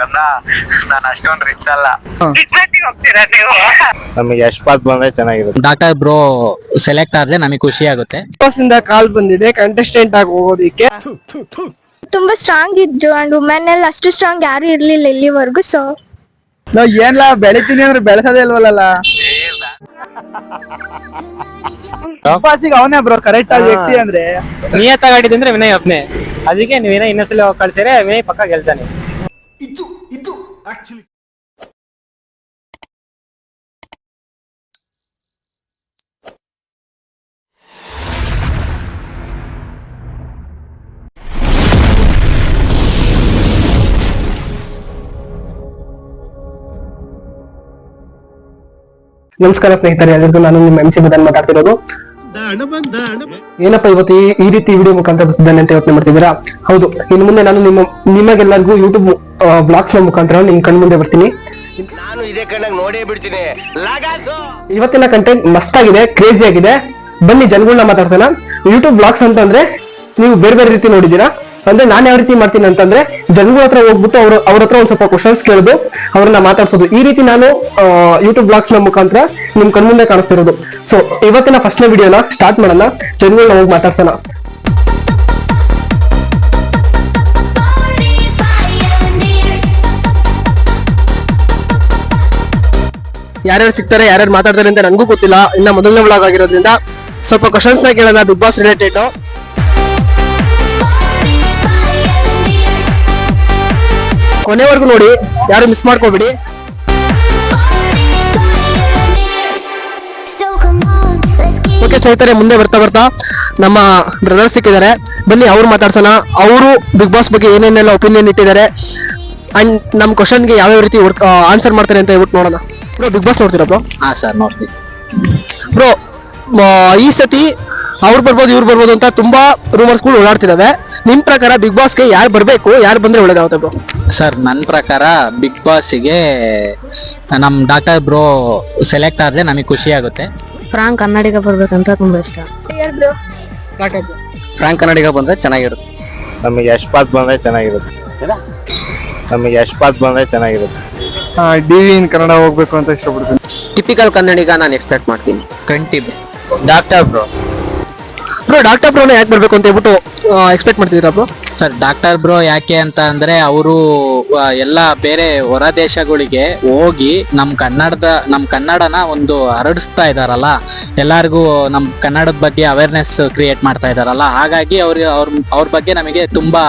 ಕನ್ನ ನಾನು ಅಷ್ಟೊಂದು ರಿಚ್ ಅಲ್ಲ. ಟ್ರೀಟ್ಮೆಂಟಿಗೆ ಹೋಗ್ತೀರಾ ನೀವು? ನಮಗೆ ಯಶ್ ಪಾಸ್ ಬಂದ್ರೆ ಚೆನ್ನಾಗಿರುತ್ತೆ. ಡಾಕ್ಟರ್ ಬ್ರೋ ಸೆಲೆಕ್ಟ್ ಆದ್ರೆ ನಮಗೆ ಖುಷಿ ಆಗುತ್ತೆ. ಬಾಸ್ ಇಂದ ಕಾಲ್ ಬಂದಿದೆ ಕಂಟೆಸ್ಟೆಂಟ್ ಆಗಿ ಹೋಗೋದಿಕ್ಕೆ. ತುಂಬಾ ಸ್ಟ್ರಾಂಗ್ ಇದ್ರು ಅಂಡ್ ವುಮೆನ್ ಅಲ್ಲಿ ಅಷ್ಟು ಸ್ಟ್ರಾಂಗ್ ಯಾರು ಇರ್ಲಿಲ್ಲ ಇಲ್ಲಿವರೆಗೂ ಸೊ ನಾವ್ ಏನ್ಲಾ ಬೆಳಿತೀನಿ ಅಂದ್ರೆ ಬೆಳೆಸೋದೇ ಇಲ್ವಲ್ಲ ಬಾಸಿಗೆ ಅವನೇ ಬ್ರೋ ಕರೆಕ್ಟ್ ಆದ ವ್ಯಕ್ತಿ ಅಂದ್ರೆ. ನಿಯತ್ತಾಗಾಡಿದ್ರೆ ಅಂದ್ರೆ ವಿನಯ್ ಒಬ್ನೇ ಅದಕ್ಕೆ ನೀವು ವಿನಯ್ ಇನ್ನೊಂದ್ಸಲ ಕಳ್ಸಿದ್ರೆ ವಿನಯ್ ಪಕ್ಕ ಗೆಲ್ತಾನೆ. ನಮಸ್ಕಾರ ಸ್ನೇಹಿತರೆ, ಎಲ್ಲರಿಗೂ ನಾನು ನಿಮ್ಮ ಎಂ ಸಿ ಬದನ್ ಮಾತಾಡ್ತಿರೋದು. ಏನಪ್ಪ ಇವತ್ತು ಈ- ರೀತಿ ವಿಡಿಯೋ ಮುಖಾಂತರ ಅಂತ ಯೋಚನೆ ಮಾಡ್ತಿದ್ದೀರಾ? ಹೌದು, ಇನ್ನು ಮುಂದೆ ನಾನು ನಿಮ್ಮ ನಿಮಗೆಲ್ಲರಿಗೂ ಯೂಟ್ಯೂಬ್ ಬ್ಲಾಗ್ಸ್ನ ಮುಖಾಂತರ ನಿಮ್ ಕಣ್ ಮುಂದೆ ಬರ್ತೀನಿ. ನಾನು ಇದೇ ಕಣ್ಣಾಗ ನೋಡೇ ಬಿಡ್ತೀನಿ. ಲಾಗಾಸು! ಇವತ್ತಿನ ಕಂಟೆಂಟ್ ಮಸ್ತ್ ಆಗಿದೆ ಕ್ರೇಜಿ ಆಗಿದೆ. ಬನ್ನಿ ಜನಗಳನ್ನ ಮಾತಾಡ್ಸೋಣ. ಯೂಟ್ಯೂಬ್ ಬ್ಲಾಗ್ಸ್ ಅಂತಂದ್ರೆ ನೀವು ಬೇರೆ ಬೇರೆ ರೀತಿ ನೋಡಿದೀರಾ ಅಂದ್ರೆ ನಾನು ಯಾವ ರೀತಿ ಮಾಡ್ತೀನಿ ಅಂತಂದ್ರೆ ಜನಗಳ ಹತ್ರ ಹೋಗ್ಬಿಟ್ಟು ಅವರು ಅವ್ರ ಹತ್ರ ಒಂದ್ ಸ್ವಲ್ಪ ಕ್ವಶನ್ಸ್ ಕೇಳೋದು ಅವ್ರನ್ನ ಮಾತಾಡ್ಸೋದು. ಈ ರೀತಿ ನಾನು ಯೂಟ್ಯೂಬ್ ಬ್ಲಾಗ್ಸ್ನ ಮುಖಾಂತರ ನಿಮ್ ಕಣ್ಮುಂದೆ ಕಾಣಿಸ್ತಿರೋದು. ಸೊ ಇವತ್ತಿನ ಫಸ್ಟ್ನೇ ವಿಡಿಯೋನ ಸ್ಟಾರ್ಟ್ ಮಾಡೋಣ. ಜನಗಳನ್ನ ಹೋಗಿ ಮಾತಾಡ್ಸೋಣ. ಯಾರ್ಯಾರು ಸಿಗ್ತಾರೆ, ಯಾರ್ಯಾರು ಮಾತಾಡ್ತಾರೆ ಅಂತ ನನಗೂ ಗೊತ್ತಿಲ್ಲ. ಇನ್ನ ಮೊದಲನೇ ಬ್ಲಾಗ್ ಆಗಿರೋದ್ರಿಂದ ಸ್ವಲ್ಪ ಕ್ವಶನ್ಸ್ ಕೇಳೋಣ ಬಿಗ್ ಬಾಸ್ ರಿಲೇಟೆಡ್ ಕೊನೆವರೆಗೂ ನೋಡಿ, ಯಾರು ಮಿಸ್ ಮಾಡ್ಕೋಬೇಡಿ. ಓಕೆ ಸ್ನೇಹಿತರೆ, ಮುಂದೆ ಬರ್ತಾ ಬರ್ತಾ ನಮ್ಮ ಬ್ರದರ್ಸ್ ಸಿಕ್ಕಿದ್ದಾರೆ. ಬನ್ನಿ, ಅವ್ರು ಮಾತಾಡ್ಸೋಣ. ಅವರು ಬಿಗ್ ಬಾಸ್ ಬಗ್ಗೆ ಏನೇನೆಲ್ಲ ಒಪಿನಿಯನ್ ಇಟ್ಟಿದ್ದಾರೆ? ಅಂಡ್ ನಮ್ಮ ಕ್ವಶನ್ಗೆ ಯಾವ್ಯಾವ ರೀತಿ ಆನ್ಸರ್ ಮಾಡ್ತಾರೆ ಅಂತ ಹೇಳ್ಬಿಟ್ಟು ನೋಡೋಣ. ಬ್ರೋ ಬಿಗ್ ಬಾಸ್ ನೋಡ್ತೀರಾ ಬ್ರೋ ಹಾಂ ಸರ್ ನೋಡ್ತೀನಿ ಬ್ರೋ ಈ ಸತಿ ಅವ್ರು ಬರ್ಬೋದು ಇವ್ರು ಬರ್ಬೋದು ಅಂತ ತುಂಬಾ ರೂಮರ್ಸ್ಗಳು ಓಡಾಡ್ತಿದಾವೆ. ನಿಮ್ ಪ್ರಕಾರ ಬಿಗ್ ಬಾಸ್ಗೆ ಯಾರು ಬರಬೇಕು? ಯಾರು ಬಂದ್ರೆ ಒಳ್ಳೇದಾಗುತ್ತೆ ಬ್ರೋ ಸರ್ ನನ್ನ ಪ್ರಕಾರ ಬಿಗ್ ಬಾಸ್ಗೆ ನಮ್ಮ ಡಾಕ್ಟರ್ ಬ್ರೋ ಸೆಲೆಕ್ಟ್ ಆದರೆ ನಮಗೆ ಖುಷಿ ಆಗುತ್ತೆ. ಫ್ರಾಂಕ್ ಕನ್ನಡಿಗ ಬರ್ಬೇಕಂತ ತುಂಬಾ ಇಷ್ಟ. ಫ್ರಾಂಕ್ ಕನ್ನಡಿಗ ಬಂದ್ರೆ ಚೆನ್ನಾಗಿರುತ್ತೆ. ನಮಗೆ ಯಶ್ ಪಾಸ್ ಬಂದ್ರೆ ಚೆನ್ನಾಗಿರುತ್ತೆ. ನಮಗೆ ಯಶ್ ಪಾಸ್ ಬಂದ್ರೆ ಚೆನ್ನಾಗಿರುತ್ತೆ. ಡಿ ವಿ ಇನ್ ಕನ್ನಡ ಹೋಗ್ಬೇಕು ಅಂತ ಇಷ್ಟಪಡ್ತೀನಿ. ಟಿಪಿಕಲ್ ಕನ್ನಡಿಗ ನಾನು ಎಕ್ಸ್ಪೆಕ್ಟ್ ಮಾಡ್ತೀನಿ. ಕಂಟಿ ಡಾಕ್ಟರ್ ಬ್ರೋ ಬ್ರೋ ಡಾಕ್ಟರ್ ಬ್ರೋನ ಯಾಕೆ ಬರ್ಬೇಕು ಅಂತ ಹೇಳ್ಬಿಟ್ಟು ಎಕ್ಸ್ಪೆಕ್ಟ್ ಮಾಡ್ತಿದ್ದೀರಾ ಬ್ರೋ ಸರ್, ಡಾಕ್ಟರ್ ಬ್ರೋ ಯಾಕೆ ಅಂತ ಅಂದ್ರೆ ಅವರು ಎಲ್ಲ ಬೇರೆ ಹೊರ ದೇಶಗಳಿಗೆ ಹೋಗಿ ನಮ್ ಕನ್ನಡದ, ನಮ್ ಕನ್ನಡನ ಒಂದು ಹರಡಿಸ್ತಾ ಇದಾರಲ್ಲ, ಎಲ್ಲಾರ್ಗು ನಮ್ ಕನ್ನಡದ ಬಗ್ಗೆ ಅವೇರ್ನೆಸ್ ಕ್ರಿಯೇಟ್ ಮಾಡ್ತಾ ಇದಾರಲ್ಲ, ಹಾಗಾಗಿ ಅವ್ರ ಅವ್ರ ಬಗ್ಗೆ ನಮಗೆ ತುಂಬಾ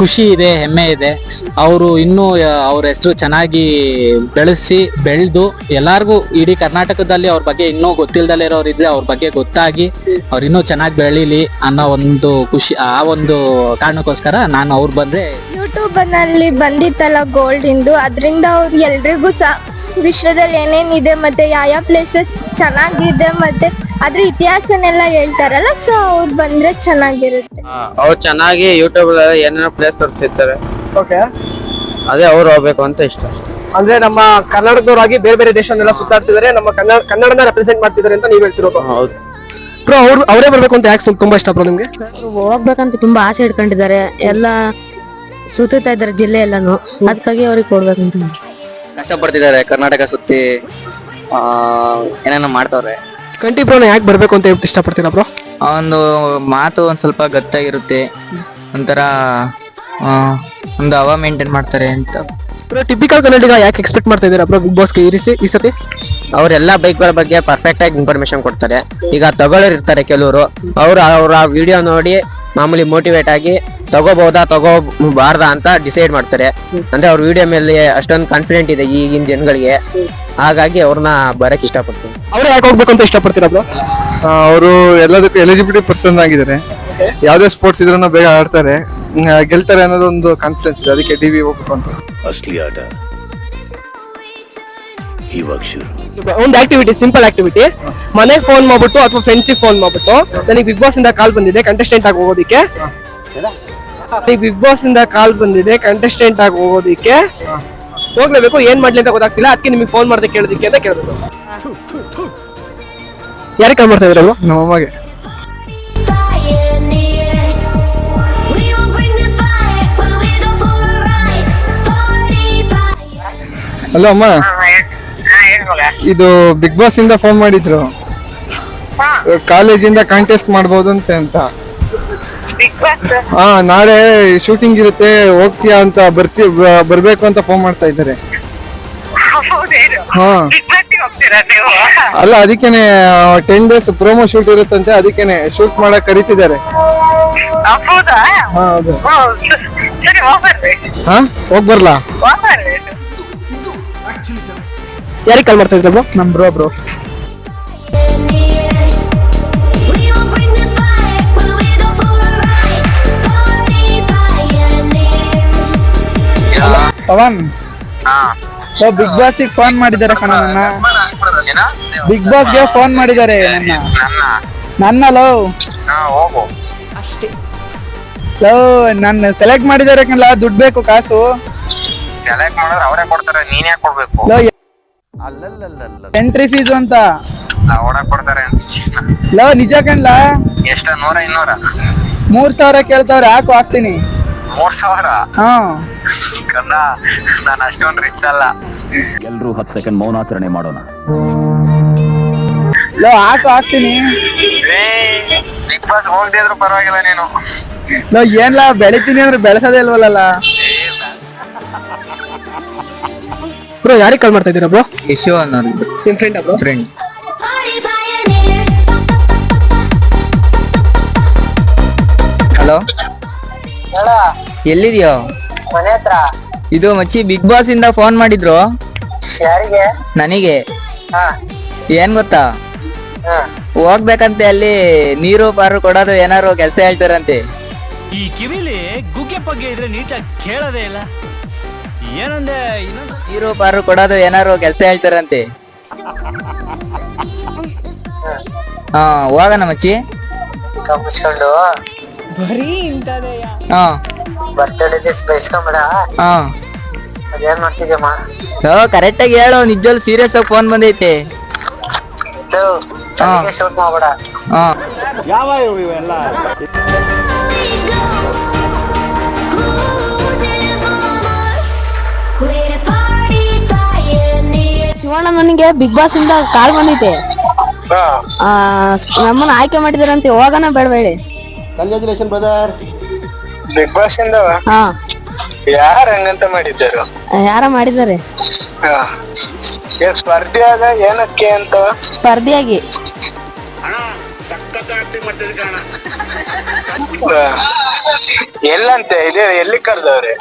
ಖುಷಿ ಇದೆ, ಹೆಮ್ಮೆ ಇದೆ. ಅವರು ಇನ್ನೂ ಅವ್ರ ಹೆಸರು ಚೆನ್ನಾಗಿ ಬೆಳೆಸಿ, ಬೆಳೆದು ಎಲ್ಲಾರ್ಗೂ ಇಡೀ ಕರ್ನಾಟಕದಲ್ಲಿ ಅವ್ರ ಬಗ್ಗೆ ಇನ್ನೂ ಗೊತ್ತಿಲ್ದಲೇ ಇರೋರು ಇದ್ರೆ ಅವ್ರ ಬಗ್ಗೆ ಗೊತ್ತಾಗಿ ಅವ್ರು ಇನ್ನೂ ಚೆನ್ನಾಗಿ ಬೆಳೀಲಿ ಅನ್ನೋ ಒಂದು ಖುಷಿ, ಆ ಒಂದು ಕಾರಣಕ್ಕೋಸ್ಕರ ನಾನು ಅವ್ರು ಬಂದ್ರೆ ಯೂಟ್ಯೂಬ್ನಲ್ಲಿ ಬಂದಿತ್ತಲ್ಲ ಗೋಲ್ಡ್ ಇಂದು. ಅದರಿಂದ ಅವ್ರು ಎಲ್ರಿಗೂ ಸಹ ವಿಶ್ವದಲ್ಲಿ ಏನೇನಿದೆ ಮತ್ತೆ ಯಾವ ಯಾವ ಪ್ಲೇಸಸ್ ಚೆನ್ನಾಗಿದೆ ಮತ್ತೆ ಅದ್ರ ಇತಿಹಾಸನೆಲ್ಲ ಹೇಳ್ತಾರಲ್ಲ ಸೊ ಅವ್ರು ಬಂದ್ರೆ ಚೆನ್ನಾಗಿರುತ್ತೆ. ಅವ್ರು ಚೆನ್ನಾಗಿ ಯೂಟ್ಯೂಬ್ ಏನೇನೋ ಪ್ಲೇಸ್ ತೋರಿಸಿರ್ತಾರೆ. ಓಕೆ ಅದೇ ಅವ್ರು ಹೋಗ್ಬೇಕು ಅಂತ ಇಷ್ಟ. ಅಂದ್ರೆ ನಮ್ಮ ಕನ್ನಡದವರಾಗಿ ಬೇರೆ ಬೇರೆ ದೇಶನೆಲ್ಲ ಸುತ್ತಾಡ್ತಿದ್ದಾರೆ. ನಮ್ಮ ಕನ್ನಡ ಕನ್ನಡನ ರೆಪ್ರೆಸೆಂಟ್ ಮಾಡ್ತಿದ್ದಾರೆ ಅಂತ ನೀವ್ ಹೇಳ್ತಿರೋದು. ಹೌದು. ಬ್ರೋ ಅವ್ರು ಅವರೇ ಬರಬೇಕು ಅಂತ ಯಾಕೆ ತುಂಬಾ ಇಷ್ಟ ಬ್ರೋ ನಿಮಗೆ? ಹೋಗ್ಬೇಕಂತ ತುಂಬಾ ಆಸೆ ಇಟ್ಕೊಂಡಿದ್ದಾರೆ. ಎಲ್ಲ ಸುತ್ತಾ ಇದ್ದಾರೆ ಜಿಲ್ಲೆ ಎಲ್ಲಾನು. ಅದಕ್ಕಾಗಿ ಅವ್ರಿಗೆ ಕೊಡ್ಬೇಕಂತ ಕಷ್ಟಪಡ್ತಿದ್ದಾರೆ ಕರ್ನಾಟಕ ಸುತ್ತಿ ಏನೇನೋ ಮಾಡ್ತಾವ್ರೆ. ಕಂಟಿ ಬ್ರೋನ ಯಾಕೆ ಬರಬೇಕು ಅಂತ ಹೇಳ್ಬಿಟ್ಟು ಇಷ್ಟಪಡ್ತೀರಾ ಬ್ರೋ ಒಂದು ಮಾತು ಒಂದು ಸ್ವಲ್ಪ ಗತ್ತಾಗಿರುತ್ತೆ ಒಂಥರ ಆ, ಒಂದು ಹವಾ ಮೇಂಟೈನ್ ಮಾಡ್ತಾರೆ ಅಂತ. ಬ್ರೋ ಟಿಪಿಕಲ್ ಕನ್ನಡಿಗ ಯಾಕೆ ಎಕ್ಸ್ಪೆಕ್ಟ್ ಮಾಡ್ತಾ ಇದ್ದೀರಾ ಬ್ರೋ ಬಿಗ್ ಬಾಸ್ಗೆ ಈ ರೀತಿ ಈ ಸತಿ? ಅವರೆಲ್ಲ ಬೈಕ್ಗಳ ಬಗ್ಗೆ ಪರ್ಫೆಕ್ಟ್ ಆಗಿ ಇನ್ಫಾರ್ಮೇಶನ್ ಕೊಡ್ತಾರೆ. ಈಗ ತಗೊಳ್ಳೋರು ಇರ್ತಾರೆ ಕೆಲವರು. ಅವ್ರು ಅವ್ರ ಆ ವಿಡಿಯೋ ನೋಡಿ ಮಾಮೂಲಿ ಮೋಟಿವೇಟ್ ಆಗಿ ತಗೋಬಹುದಾ ತಗೋಬಾರ್ದಾ ಅಂತ ಡಿಸೈಡ್ ಮಾಡ್ತಾರೆ. ಅಂದ್ರೆ ಅವ್ರ ವಿಡಿಯೋ ಮೇಲೆ ಅಷ್ಟೊಂದು ಕಾನ್ಫಿಡೆಂಟ್ ಇದೆ ಈಗಿನ ಜನಗಳಿಗೆ. ಹಾಗಾಗಿ ಅವ್ರನ್ನ ಬರಕ್ ಇಷ್ಟಪಡ್ತೀನಿ. ಅವ್ರು ಯಾಕೆ ಹೋಗ್ಬೇಕು ಅಂತ ಇಷ್ಟಪಡ್ತೀರಾ ಬ್ರೋ? ಅವರು ಎಲ್ಲದಕ್ಕೂ ಎಲಿಜಿಬಿಲಿಟಿ ಪರ್ಸನ್ ಆಗಿದ್ದಾರೆ. ಯಾವುದೇ ಸ್ಪೋರ್ಟ್ಸ್ ಇದ್ರೂ ಬೇಗ ಆಡ್ತಾರೆ. ಗೆಲ್ತಾರೆ ಅನ್ನೋದು ಒಂದು ಕಾನ್ಫಿಡೆನ್ಸ್ ಇದೆ. ಅದಕ್ಕೆ ಟಿವಿ ವಿ ಹೋಗ್ಬೇಕು ಅಂತ. ಅಸ್ಲಿ ಆಟ. ಇವಾಗ ಶುರು ಒಂದು ಆಕ್ಟಿವಿಟಿ ಸಿಂಪಲ್ ಆಕ್ಟಿವಿಟಿ ಮನೆಗೆ ಫೋನ್ ಮಾಡ್ಬಿಟ್ಟು ಅಥವಾ ಫ್ರೆಂಡ್ಸಿಗೆ ಫೋನ್ ಮಾಡ್ಬಿಟ್ಟು. ನನಗೆ ಬಿಗ್ ಬಾಸ್ ಇಂದ ಕಾಲ್ ಬಂದಿದೆ ಕಂಟೆಸ್ಟೆಂಟ್ ಆಗಿ ಹೋಗೋದಿಕ್ಕೆ. ನನಗೆ ಬಿಗ್ ಬಾಸ್ ಇಂದ ಕಾಲ್ ಬಂದಿದೆ ಕಂಟೆಸ್ಟೆಂಟ್ ಆಗಿ ಹೋಗೋದಿಕ್ಕೆ. ಹೋಗ್ಲೇಬೇಕು ಏನ್ ಮಾಡ್ಲಿ ಅಂತ ಗೊತ್ತಾಗ್ತಿಲ್ಲ. ಅದಕ್ಕೆ ನಿಮಗೆ ಫೋನ್ ಮಾಡ್ದೆ ಕೇಳೋದಿಕ್ಕೆ ಅಂತ ಕೇಳಿದ್ರು ಯಾರಿಗೆ ಕಾಲ್ ಮಾಡ್ತಾ ಇದ್ರಲ್ವ? ನಮ್ಮ ಅಮ್ಮಗೆ. ಹಲೋ ಅಮ್ಮ. ಇದು ಬಿಗ್ ಬಾಸ್ ಇಂದ ಫೋನ್ ಮಾಡಿದ್ರು. ಕಾಲೇಜಿಂದ ಕಾಂಟೆಸ್ಟ್ ಮಾಡ್ಬೋದು ಅಂತ ಅಂತ. ಹಾ ನಾಳೆ ಶೂಟಿಂಗ್ ಇರುತ್ತೆ ಹೋಗ್ತೀಯಾ ಅಂತ ಬರ್ತಿ ಬರ್ಬೇಕು ಅಂತ ಫೋನ್ ಮಾಡ್ತಾ ಇದ್ದಾರೆ. ಹಾ. ಅಲ್ಲ ಅದಕ್ಕೇನೆ ಟೆನ್ ಡೇಸ್ ಪ್ರೋಮೋ ಶೂಟ್ ಇರುತ್ತಂತೆ ಅದಕ್ಕೇನೆ ಶೂಟ್ ಮಾಡಕ್ ಕರಿತಿದ್ದಾರೆ. ಹೋಗ್ಬರ್ಲಾ ಹಾ ಹೋಗ್ ಬರ್ಲಾ ಯಾರಿಗೆ ಕಾಲ್ ಮಾಡ್ತಾ ಇದ್ರು ನಮ್ bro bro Pavan. Big boss phone ಮಾಡಿದ್ದಾರೆ ಕಣ ನನ್ನ. ಬಿಗ್ ಬಾಸ್ಗೆ ಫೋನ್ ಮಾಡಿದ್ದಾರೆ ನನ್ನ. ನನ್ನ. ಲವ್ ಲವ್ ನನ್ನ ಸೆಲೆಕ್ಟ್ ಮಾಡಿದ್ದಾರೆ ಕಣಲ್ಲ ದುಡ್ಡು ಬೇಕು ಕಾಸು. ಸೆಲೆಕ್ಟ್ ಮಾಡಿದ್ರೆ ಅವರೇ ಕೊಡ್ತಾರೆ ನೀನ್ ಯಾಕೆ ಕೊಡ್ಬೇಕು ಲವ್ ಎಂಟ್ರಿ ಫೀಸ್ ಅಂತ? ಒಳಗ್ ಕೊಡ್ತಾರೆ ಲೋ ನಿಜ ಕಣ್ಲ? ಎಷ್ಟ ನೂರ ಇನ್ನೂರ. ಮೂರ್ ಸಾವಿರ ಕೇಳ್ತಾವ್ರೆ ಯಾಕೆ ಹಾಕ್ತೀನಿ. ಮೂರ್ ಸಾವಿರ? ಹಾ. ಕನ್ನ ನಾನು ಅಷ್ಟೊಂದು ರಿಚ್ ಅಲ್ಲ. ಎಲ್ರೂ ಹತ್ತು ಸೆಕೆಂಡ್ ಮೌನಾಚರಣೆ ಮಾಡೋಣ. ಲೋ ಹಾಕು ಹಾಕ್ತೀನಿ. ಬಿಗ್ ಬಾಸ್ ಹೋಗ್ದಿದ್ರು ಇದ್ರು ಪರವಾಗಿಲ್ಲ ನೀನು. ಲೋ ಏನ್ಲ ಬೆಳಿತೀನಿ ಅಂದ್ರೆ ಬೆಳೆಸೋದೇ ಇಲ್ವಲ್ಲ ಬ್ರೋ ಯಾರಿಗೆ ಕಾಲ್ ಮಾಡ್ತಾ ಇದ್ದೀರಾ ಬ್ರೋ ಯಶೋ ಅನ್ನೋರು ನಿಮ್ ಫ್ರೆಂಡ್ ಬ್ರೋ ಫ್ರೆಂಡ್ ಹಲೋ ಎಲ್ಲಿದ್ಯೋ? ಮನೆ ಹತ್ರ. ಇದು ಮಚ್ಚಿ ಬಿಗ್ ಬಾಸ್ ಇಂದ ಫೋನ್ ಮಾಡಿದ್ರು. ಯಾರಿಗೆ? ನನಗೆ. ಹಾ. ಏನ್ ಗೊತ್ತಾ? ಹೋಗ್ಬೇಕಂತೆ ಅಲ್ಲಿ ನೀರು ಪಾರು ಕೊಡೋದು ಏನಾರು ಕೆಲಸ ಹೇಳ್ತಾರಂತೆ. ಈ ಕಿವಿಲಿ ಗುಗ್ಗೆ ಪಗ್ಗೆ ಇದ್ರೆ ನೀಟಾಗಿ ಕೇಳೋದೇ ಇಲ್ಲ. ಏನಂದೆ ಇನ್ನೊಂದು ನೀರು ಪಾರು ಕೊಡೋದು ಏನಾರು ಕೆಲಸ ಹೇಳ್ತಾರಂತೆ. ಹಾ ಹೋಗೋಣ ಮಚ್ಚಿ. ಮುಚ್ಕೊಂಡು ಹಾ. ಬರ್ತಡೇ ದಿವಸ ಬಯಸ್ಕೊಂಬಿಡ ಹಾ. ಅದೇನ್ ಮಾಡ್ತಿದ್ಯಮ್ಮ ಓ ಕರೆಕ್ಟ್ ಆಗಿ ಹೇಳು ನಿಜವಾಗ್ಲು ಸೀರಿಯಸ್ ಆಗಿ ಫೋನ್ ಬಂದೈತೆ. ಹಾ. ಶೂಟ್ ಮಾಡ್ಬೇಡ. ಹಾ. ಶಿವಣ್ಣ ನನಗೆ ಬಿಗ್ ಬಾಸ್ ಇಂದ ಕಾಲ್ ಬಂದೈತೆ. ಆ, ನಮ್ಮನ್ನ ಆಯ್ಕೆ ಮಾಡಿದಾರಂತೆ ಹೋಗೋಣ ಬೇಡಬೇಡಿ ಕಂಗ್ರಾಚುಲೇಷನ್ ಬ್ರದರ್ ಬಿಗ್ ಬಾಸ್ ಇಂದ? ಹಾ. ಯಾರು ಹಂಗಂತ ಮಾಡಿದ್ದಾರೆ? ಯಾರ ಮಾಡಿದ್ದಾರೆ? ಸ್ಪರ್ಧೆ ಆದ ಏನಕ್ಕೆ ಅಂತ? ಸ್ಪರ್ಧಿಯಾಗಿ. ಎಲ್ಲಂತೆ ಇದೆ ಎಲ್ಲಿ ಕರ್ದವ್ರೆ?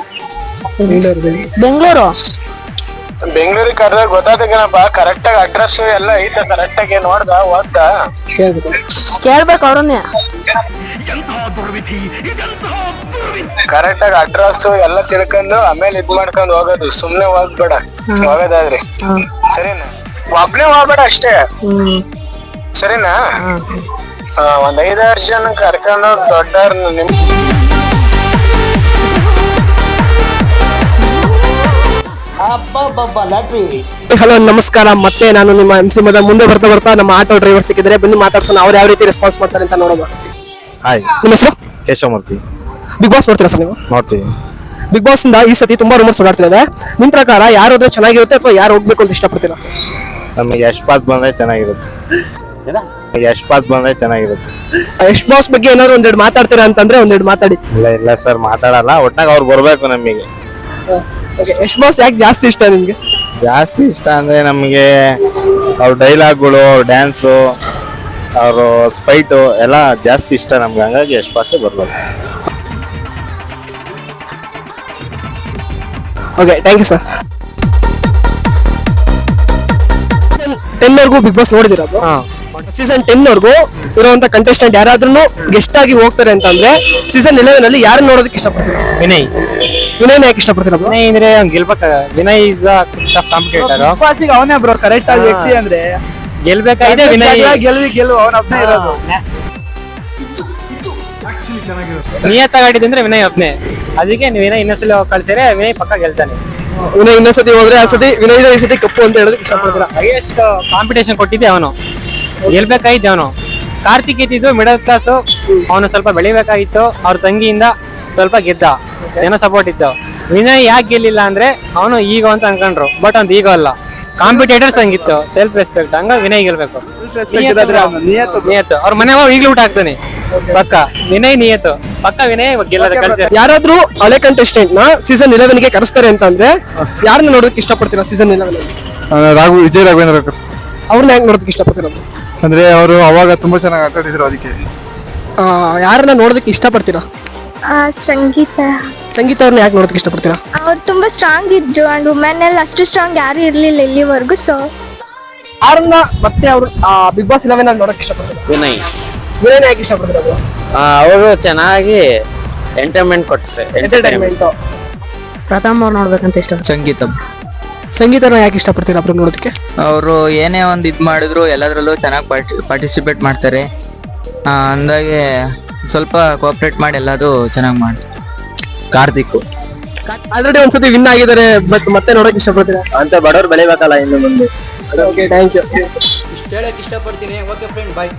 ಬೆಂಗಳೂರು. ಬೆಂಗಳೂರಿಗೆ ಕರ್ದಾಗ ಗೊತ್ತಾದಗೇನಪ್ಪ ಕರೆಕ್ಟ್ ಆಗಿ ಅಡ್ರೆಸ್ ಎಲ್ಲ ಐತೆ ಕರೆಕ್ಟ್ ಆಗಿ ನೋಡ್ದ ಓದ್ದ. ಕೇಳ್ಬೇಕು ಅವ್ರನ್ನೇ. ಕರೆಕ್ಟ್ ಆಗಿ ಅಡ್ರೆಸ್ ಎಲ್ಲ ತಿಳ್ಕೊಂಡು ಆಮೇಲೆ ಇದ್ ಮಾಡ್ಕೊಂಡು ಹೋಗೋದು. ಸುಮ್ನೆ ಹೋಗ್ಬೇಡ ಹೋಗೋದಾದ್ರಿ. ಸರಿನಾ? ಒಬ್ನೇ ಹೋಗ್ಬೇಡ ಅಷ್ಟೇ. ಸರಿನಾ? ಒಂದ್ ಐದಾರು ಜನ ಕರ್ಕೊಂಡು ದೊಡ್ಡ ನಿಮ್ ಹಲೋ ನಮಸ್ಕಾರ ಮತ್ತೆ ನಾನು ನಿಮ್ಮ ಎಂ ಸಿ ಮದ ಮುಂದೆ ಬರ್ತಾ ಬರ್ತಾ ನಮ್ಮ ಆಟೋ ಡ್ರೈವರ್ ಸಿಕ್ಕಿದ್ರೆ ಬಂದು ಮಾತಾಡ್ಸೋಣ. ಅವ್ರು ಯಾವ ರೀತಿ ರೆಸ್ಪಾನ್ಸ್ ಮಾಡ್ತಾರೆ ಅಂತ ನೋಡೋಣ. ಹಾಯ್ ನಿಮ್ಮ ಹೆಸರು? ಕೇಶವಮೂರ್ತಿ ಬಿಗ್ ಬಾಸ್ ನೋಡ್ತೀರಾ ಸರ್ ನೀವು? ನೋಡ್ತೀವಿ. ಬಿಗ್ ಬಾಸ್ ಇಂದ ಈ ಸತಿ ತುಂಬಾ ರೂಮರ್ಸ್ ಓಡಾಡ್ತಿದೆ ನಿಮ್ ಪ್ರಕಾರ ಯಾರು ಹೋದ್ರೆ ಚೆನ್ನಾಗಿರುತ್ತೆ ಅಥವಾ ಯಾರು ಹೋಗ್ಬೇಕು ಅಂತ ಇಷ್ಟಪಡ್ತೀರಾ? ನಮಗೆ ಯಶ್ ಪಾಸ್ ಬಂದ್ರೆ ಚೆನ್ನಾಗಿರುತ್ತೆ. ಯಶ್ ಪಾಸ್ ಬಂದ್ರೆ ಚೆನ್ನಾಗಿರುತ್ತೆ. ಯಶ್ ಬಾಸ್ ಬಗ್ಗೆ ಏನಾದ್ರು ಒಂದೆರಡು ಮಾತಾಡ್ತೀರಾ ಅಂತಂದ್ರೆ ಒಂದೆರಡು ಮಾತಾಡಿ. ಇಲ್ಲ ಇಲ್ಲ ಸರ್ ಮಾತಾಡಲ್ಲ. ಒಟ್ಟಾಗ ಅವ್ರು ಬರ್ಬೇಕು ನಮಗೆ. ಯಶ್ ಬಾಸ್ ಯಾಕೆ ಜಾಸ್ತಿ ಇಷ್ಟ ನಿಮ್ಗೆ? ಜಾಸ್ತಿ ಇಷ್ಟ ಅಂದ್ರೆ ನಮಗೆ ಅವ್ರ ಡೈಲಾಗ್ಗಳು ಅವ್ರ ಡ್ಯಾನ್ಸು ಅವರು ಸ್ಪೈಟು ಎಲ್ಲ ಜಾಸ್ತಿ ಇಷ್ಟ ನಮ್ಗೆ. ಹಂಗಾಗಿ ಯಶ್ ಬಾಸೇ ಬರ್ಬೋದು. ಓಕೆ ಥ್ಯಾಂಕ್ ಯು ಸರ್ ಟೆನ್ವರೆಗೂ ಬಿಗ್ ಬಾಸ್ ನೋಡಿದಿರ ಸೀಸನ್ ಟೆನ್ ವರ್ಗೂ ಇರುವಂತ ಕಂಟೆಸ್ಟೆಂಟ್ ಯಾರಾದ್ರೂ ಗೆಸ್ಟ್ ಆಗಿ ಹೋಗ್ತಾರೆ ಅಂತಂದ್ರೆ ಸೀಸನ್ ಇಲೆವೆನ್ ಅಲ್ಲಿ ಯಾರು ನೋಡೋದಕ್ಕೆ ಇಷ್ಟಪಡ್ತೀರ? ವಿನಯ್. ವಿನಯ್ ಯಾಕೆ ಇಷ್ಟಪಡ್ತೀರ? ವಿನಯ್ ಅಂದ್ರೆ ಗೆಲ್ಬೇಕ? ವಿನಯ್ ಇಸ್ ಟಫ್ ಕಾಂಪಿಟೇಟರ್ ಪಾಸಿಗೆ ಅವನೇ ಬ್ರೋ ಕರೆಕ್ಟ್ ಆಗಿ ವ್ಯಕ್ತಿ ಅಂದ್ರೆ. ಗೆಲ್ಬೇಕಾಗಿದೆ ವಿನಯ್. ಗೆಲ್ವಿ ಗೆಲ್ವು ಅವನ ಒಬ್ಬನೇ ಇರೋದು. ನಿಯತ್ತಾಗಿ ಅಂದ್ರೆ ವಿನಯ್ ಒಬ್ನೇ ಅದಕ್ಕೆ ನೀವು ವಿನಯ್ ಇನ್ನೊಂದ್ಸಲ ಕಳ್ಸಿದ್ರೆ ವಿನಯ್ ಪಕ್ಕ ಗೆಲ್ತಾನೆ. ವಿನಯ್ ಇನ್ನೊಂದ್ಸತಿ ಹೋದ್ರೆ ಆ ಸತಿ ವಿನಯ್ ಈ ಸತಿ ಕಪ್ಪು ಅಂತ ಹೇಳೋದಕ್ಕೆ ಇಷ್ಟಪಡ್ತೀರಾ? ಹೈಯೆಸ್ಟ್ ಕಾಂಪಿಟೇಷನ್ ಕೊಟ್ಟಿದ್ದೆ ಅವನು. ಗೆಲ್ಬೇಕಾಗಿದ್ದೆ ಅವನು. ಕಾರ್ತಿಕ್ ಇದ್ದಿದ್ದು ಮಿಡಲ್ ಕ್ಲಾಸ್ ಅವನು ಸ್ವಲ್ಪ ಬೆಳಿಬೇಕಾಗಿತ್ತು. ಅವ್ರ ತಂಗಿಯಿಂದ ಸ್ವಲ್ಪ ಗೆದ್ದ. ಜನ ಸಪೋರ್ಟ್ ಇತ್ತು. ವಿನಯ್ ಯಾಕೆ ಗೆಲ್ಲಿಲ್ಲ ಅಂದ್ರೆ ಅವನು ಈಗ ಅಂತ ಅನ್ಕೊಂಡ್ರು. ಬಟ್ ಅವ್ನ್ ಈಗ ಅಲ್ಲ. ಕಾಂಪಿಟೇಟರ್ಸ್ ಹಂಗಿತ್ತು. ಸೆಲ್ಫ್ ರೆಸ್ಪೆಕ್ಟ್ ಹಂಗ ವಿನಯ್ ಗೆಲ್ಬೇಕು. ನಿಯತ್ತು ಅವ್ರ ಮನೆ ಈಗಲೂ ಊಟ ಹಾಕ್ತಾನೆ. ಪಕ್ಕ. ವಿನಯ್ ನಿಯತ್ತು. ಪಕ್ಕ ವಿನಯ್ ಗೆಲ್ಲದ ಕಲ್ಚರ್ ಯಾರಾದ್ರೂ ಹಳೆ ಕಂಟೆಸ್ಟೆಂಟ್ನ ಸೀಸನ್ ಇಲೆವೆನ್ಗೆ ಕರೆಸ್ತಾರೆ ಅಂತಂದ್ರೆ ಯಾರನ್ನ ನೋಡೋದಕ್ಕೆ ಇಷ್ಟಪಡ್ತೀರಾ ಸೀಸನ್ ಇಲೆವೆನ್ ರಾಘು ವಿಜಯ್ ರಾಘವೇಂದ್ರ. ಅವ್ರನ್ನ ಹೆಂಗ್ ನೋಡೋದಕ್ಕೆ ಇಷ್ಟಪಡ್ತೀರಾ? ಅಂದ್ರೆ ಅವರು ಅವಾಗ ತುಂಬಾ ಚೆನ್ನಾಗಿ ಆಟ ಆಡಿದ್ರು ಅದಕ್ಕೆ. ಆ, ಯಾರನ್ನ ನೋಡೋದಕ್ಕೆ ಇಷ್ಟಪಡ್ತೀರಾ? ಆ, ಸಂಗೀತ. ಸಂಗೀತ ಅವ್ರನ್ನ ಯಾಕೆ ನೋಡೋದಕ್ಕೆ ಇಷ್ಟಪಡ್ತೀರಾ? ಅವ್ರು ತುಂಬಾ ಸ್ಟ್ರಾಂಗ್ ಇದ್ರು ಅಂಡ್ ವುಮೆನ್ ಅಲ್ಲಿ ಅಷ್ಟು ಸ್ಟ್ರಾಂಗ್ ಯಾರು ಇರಲಿಲ್ಲ ಇಲ್ಲಿವರೆಗೂ ಸೊ ಯಾರನ್ನ ಮತ್ತೆ ಅವರು ಬಿಗ್ ಬಾಸ್ ಇಲೆವೆನ್ ಅಲ್ಲಿ ನೋಡಕ್ ಇಷ್ಟಪಡ್ತಾರೆ? ವಿನಯ್. ವಿನಯ್ ಯಾಕೆ ಇಷ್ಟಪಡ್ತಾರೆ ಅವರು? ಅವರು ಚೆನ್ನಾಗಿ ಎಂಟರ್ಟೈನ್ಮೆಂಟ್ ಕೊಡ್ತಾರೆ ಎಂಟರ್ಟೈನ್ಮೆಂಟ್ ಪ್ರಥಮ್ ಅವ್ರು ನೋಡ್ಬೇಕಂತ ಇಷ್ಟ ಸಂಗೀತ. ಸಂಗೀತನ ಯಾಕೆ ಇಷ್ಟಪಡ್ತೀರಾ ಅವ್ರನ್ನ ನೋಡೋದಕ್ಕೆ? ಅವರು ಏನೇ ಒಂದು ಇದು ಮಾಡಿದ್ರು ಎಲ್ಲದರಲ್ಲೂ ಚೆನ್ನಾಗಿ ಪಾರ್ಟಿಸಿಪೇಟ್ ಮಾಡ್ತಾರೆ. ಆ, ಅಂದಾಗೆ ಸ್ವಲ್ಪ ಕೋಆಪ್ರೇಟ್ ಮಾಡಿ ಎಲ್ಲದು ಚೆನ್ನಾಗಿ ಮಾಡ್ತಾರೆ. ಕಾರ್ತಿಕ್. ಆಲ್ರೆಡಿ ಒಂದ್ಸತಿ ವಿನ್ ಆಗಿದ್ದಾರೆ ಬಟ್ ಮತ್ತೆ ನೋಡಕ್ ಇಷ್ಟಪಡ್ತೀರಾ? ಅಂತ ಬಡವ್ರು ಬೆಳಿಬೇಕಲ್ಲ ಇನ್ನು ಮುಂದೆ. ಓಕೆ ಥ್ಯಾಂಕ್ ಯು ಇಷ್ಟು ಹೇಳಕ್ ಇಷ್ಟಪಡ್ತೀನಿ. Okay friend bye